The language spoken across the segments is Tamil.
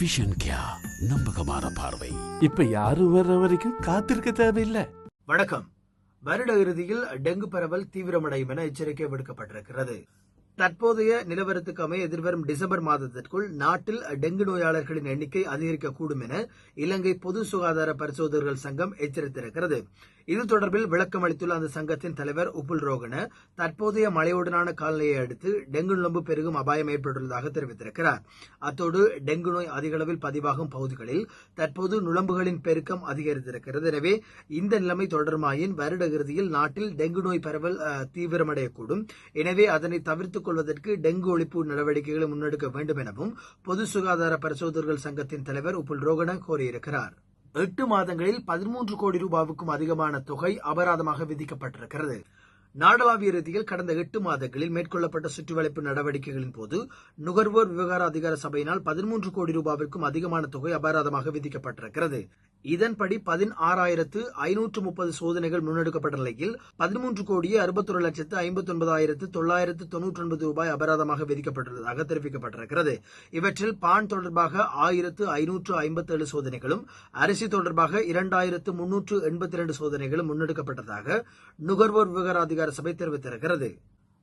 விஷன் கியா நம்பகமான பார்வை. இப்ப யாரும் வர்ற வரைக்கும் காத்திருக்க தேவையில்லை. வணக்கம். வருட இறுதியில் டெங்கு பரவல் தீவிரமடையும் என எச்சரிக்கை விடுக்கப்பட்டிருக்கிறது. தற்போதைய நிலவரத்துக்கு அமைய எதிர்வரும் டிசம்பர் மாதத்திற்குள் நாட்டில் டெங்கு நோயாளர்களின் எண்ணிக்கை அதிகரிக்கக்கூடும் என இலங்கை பொது சுகாதார பரிசோதகர்கள் சங்கம் எச்சரித்திருக்கிறது. இது தொடர்பில் விளக்கம் அளித்துள்ள அந்த சங்கத்தின் தலைவர் உப்புல் ரோகன தற்போதைய மழையுடனான காலநிலையை அடுத்து டெங்கு நுழம்பு பெருகும் அபாயம் ஏற்பட்டுள்ளதாக தெரிவித்திருக்கிறார். அத்தோடு டெங்கு நோய் அதிகளவில் பதிவாகும் பகுதிகளில் தற்போது நுழம்புகளின் பெருக்கம் அதிகரித்திருக்கிறது. எனவே இந்த நிலைமை தொடருமாயின் வருட இறுதியில் நாட்டில் டெங்கு நோய் பரவல் தீவிரமடையக்கூடும். எனவே அதனை தவிர்த்துக் கொள்வதற்கு டெங்கு ஒழிப்பு நடவடிக்கைகளை முன்னெடுக்க வேண்டும் எனவும் பொது சுகாதார பரிசோதகர்கள் சங்கத்தின் தலைவர் உப்புல் ரோகன கோரியிருக்கிறார். எட்டு மாதங்களில் பதிமூன்று கோடி ரூபாவுக்கும் அதிகமான தொகை அபராதமாக விதிக்கப்பட்டிருக்கிறது. நாடளாவிய ரீதியில் கடந்த எட்டு மாதங்களில் மேற்கொள்ளப்பட்ட சுற்றுவளைப்பு நடவடிக்கைகளின் போது நுகர்வோர் விவகார அதிகார சபையினால் பதிமூன்று கோடி ரூபாவிற்கும் அதிகமான தொகை அபராதமாக விதிக்கப்பட்டிருக்கிறது. இதன்படி பதினாறாயிரத்து ஐநூற்று முப்பது சோதனைகள் முன்னெடுக்கப்பட்ட நிலையில் பதிமூன்று கோடியே அறுபத்தொரு லட்சத்து ஐம்பத்தி ஒன்பதாயிரத்து தொள்ளாயிரத்து தொன்னூற்றி ஒன்பது ரூபாய் அபராதமாக விதிக்கப்பட்டுள்ளதாக தெரிவிக்கப்பட்டிருக்கிறது. இவற்றில் பான் தொடர்பாக ஆயிரத்து ஐநூற்று ஐம்பத்தேழு சோதனைகளும் அரிசி தொடர்பாக இரண்டாயிரத்து முன்னூற்று எண்பத்தி இரண்டு சோதனைகளும் முன்னெடுக்கப்பட்டதாக நுகர்வோர் விவகார அதிகார சபை தெரிவித்திருக்கிறது.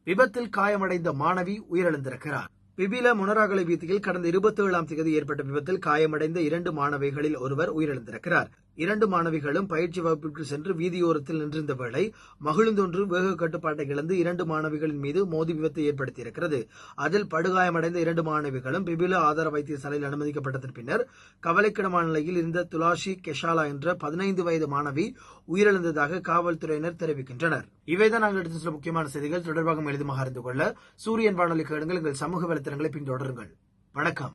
விபத்தில் காயமடைந்த மாணவி உயிரிழந்திருக்கிறார். பிபில முனராகலை வீதியில் கடந்த இருபத்தி ஏழாம் தேதி ஏற்பட்ட விபத்தில் காயமடைந்த இரண்டு மாணவிகளில் ஒருவர் உயிரிழந்திருக்கிறார். இரண்டு மாணவிகளும் பயிற்சி வகுப்பிற்கு சென்று வீதியோரத்தில் நின்றிருந்த வேளை மகிழுந்தொன்று வேக கட்டுப்பாட்டை இழந்து இரண்டு மாணவிகளின் மீது மோதி விபத்தை ஏற்படுத்தியிருக்கிறது. அதில் படுகாயமடைந்த இரண்டு மாணவிகளும் பிபில ஆதார வைத்தியசாலையில் அனுமதிக்கப்பட்டதன் பின்னர் கவலைக்கிடமான நிலையில் இருந்த துலாஷி கெஷாலா என்ற பதினைந்து வயது மாணவி உயிரிழந்ததாக காவல்துறையினர் தெரிவிக்கின்றனர். இவைதான் நாங்கள் எடுத்து சில முக்கியமான செய்திகள். தொடர்பாக எளிதமாக அறிந்து கொள்ள சூரியன் வானொலி கேடுங்கள் எங்கள் சமூக வலைத்தளங்களை பின்தொடருங்கள். வணக்கம்.